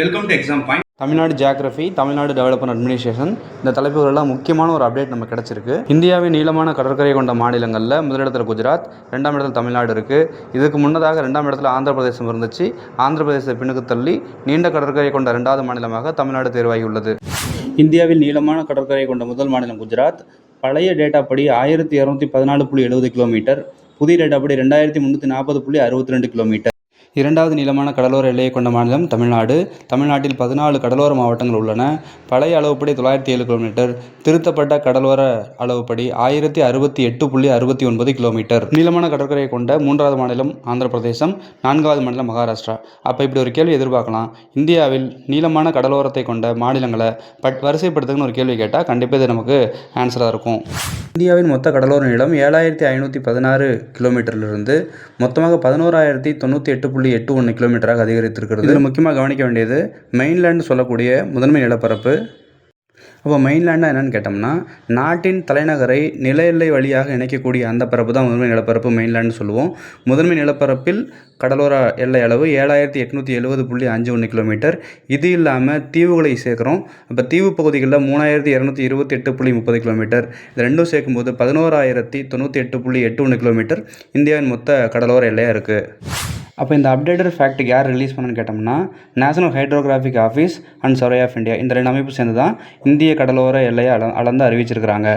Welcome to exam point Tamil Nadu geography Tamil Nadu development administration இந்த தலைப்புகளெல்லாம் முக்கியமான ஒரு அப்டேட் நமக்கு கிடச்சிருக்கு. இந்தியாவின் நீளமான கடற்கரை கொண்ட மாநிலங்களில் முதலிடத்தில் குஜராத் ரெண்டாம் இடத்தில் தமிழ்நாடு இருக்குது இதுக்கு முன்னதாக ரெண்டாம் இடத்துல ஆந்திர பிரதேசம் இருந்துச்சு. ஆந்திர பிரதேசத்தை பின்னுக்கு தள்ளி நீண்ட கடற்கரை கொண்ட ரெண்டாவது மாநிலமாக தமிழ்நாடு தேர்வாகியுள்ளது. இந்தியாவில் நீளமான கடற்கரை கொண்ட முதல் மாநிலம் குஜராத். பழைய டேட்டா படி ஆயிரத்தி இரநூத்தி பதினாலு புள்ளி எழுபது கிலோமீட்டர் புதிய டேட்டா படி ரெண்டாயிரத்தி முந்நூற்றி நாற்பது புள்ளி அறுபத்தி ரெண்டு கிலோமீட்டர் இரண்டாவது நீளமான கடலோர எல்லையை கொண்ட மாநிலம் தமிழ்நாடு. தமிழ்நாட்டில் பதினாலு கடலோர மாவட்டங்கள் உள்ளன. பழைய அளவுப்படி தொள்ளாயிரத்தி ஏழு கிலோமீட்டர். திருத்தப்பட்ட கடலோர அளவுப்படி ஆயிரத்தி அறுபத்தி எட்டு புள்ளி அறுபத்தி ஒன்பது கிலோமீட்டர். நீளமான கடற்கரையை கொண்ட மூன்றாவது மாநிலம் ஆந்திர பிரதேசம் நான்காவது மாநிலம் மகாராஷ்டிரா. அப்போ இப்படி ஒரு கேள்வி எதிர்பார்க்கலாம். இந்தியாவில் நீளமான கடலோரத்தை கொண்ட மாநிலங்களை பட் வரிசைப்படுத்துங்கன்னு ஒரு கேள்வி கேட்டால் கண்டிப்பாக இது நமக்கு ஆன்சராக இருக்கும். இந்தியாவின் மொத்த கடலோர நீளம் ஏழாயிரத்தி ஐநூற்றி பதினாறு கிலோமீட்டரிலிருந்து மொத்தமாக பதினோராயிரத்தி தொண்ணூற்றி எட்டு புள்ளி எட்டு ஒன்று கிலோமீட்டராக அதிகரித்திருக்கிறது. இதில் முக்கியமாக கவனிக்க வேண்டியது மெயின்லேண்ட் சொல்லக்கூடிய முதன்மை நிலப்பரப்பு. அப்போ மெயின்லேண்டாக என்னென்னு கேட்டோம்னா நாட்டின் தலைநகரை நில எல்லை வழியாக இணைக்கக்கூடிய அந்த பரப்பு தான் முதன்மை நிலப்பரப்பு மெயின்லேண்ட் சொல்லுவோம். முதன்மை நிலப்பரப்பில் கடலோர எல்லை அளவு ஏழாயிரத்தி எட்நூற்றி எழுபது புள்ளி அஞ்சு ஒன்று கிலோமீட்டர். இது இல்லாமல் தீவுகளை சேர்க்குறோம். அப்போ தீவு பகுதிகளில் மூணாயிரத்தி இரநூத்தி இருபத்தி எட்டு புள்ளி முப்பது கிலோமீட்டர். இது ரெண்டும் சேர்க்கும்போது பதினோராயிரத்தி தொண்ணூற்றி எட்டு புள்ளி எட்டு ஒன்று கிலோமீட்டர். இந்தியாவின் மொத்த கடலோர எல்லையாக இருக்குது அப்போ இந்த அப்டேட்டட் ஃபேக்ட்டுக்கு யார் ரிலீஸ் பண்ணுன்னு கேட்டோம்னா national hydrographic office and survey of India இந்த ரெண்டு அமைப்பு சேர்ந்து தான் இந்திய கடலோர எல்லையை அள அளந்து அறிவிச்சிருக்கிறாங்க.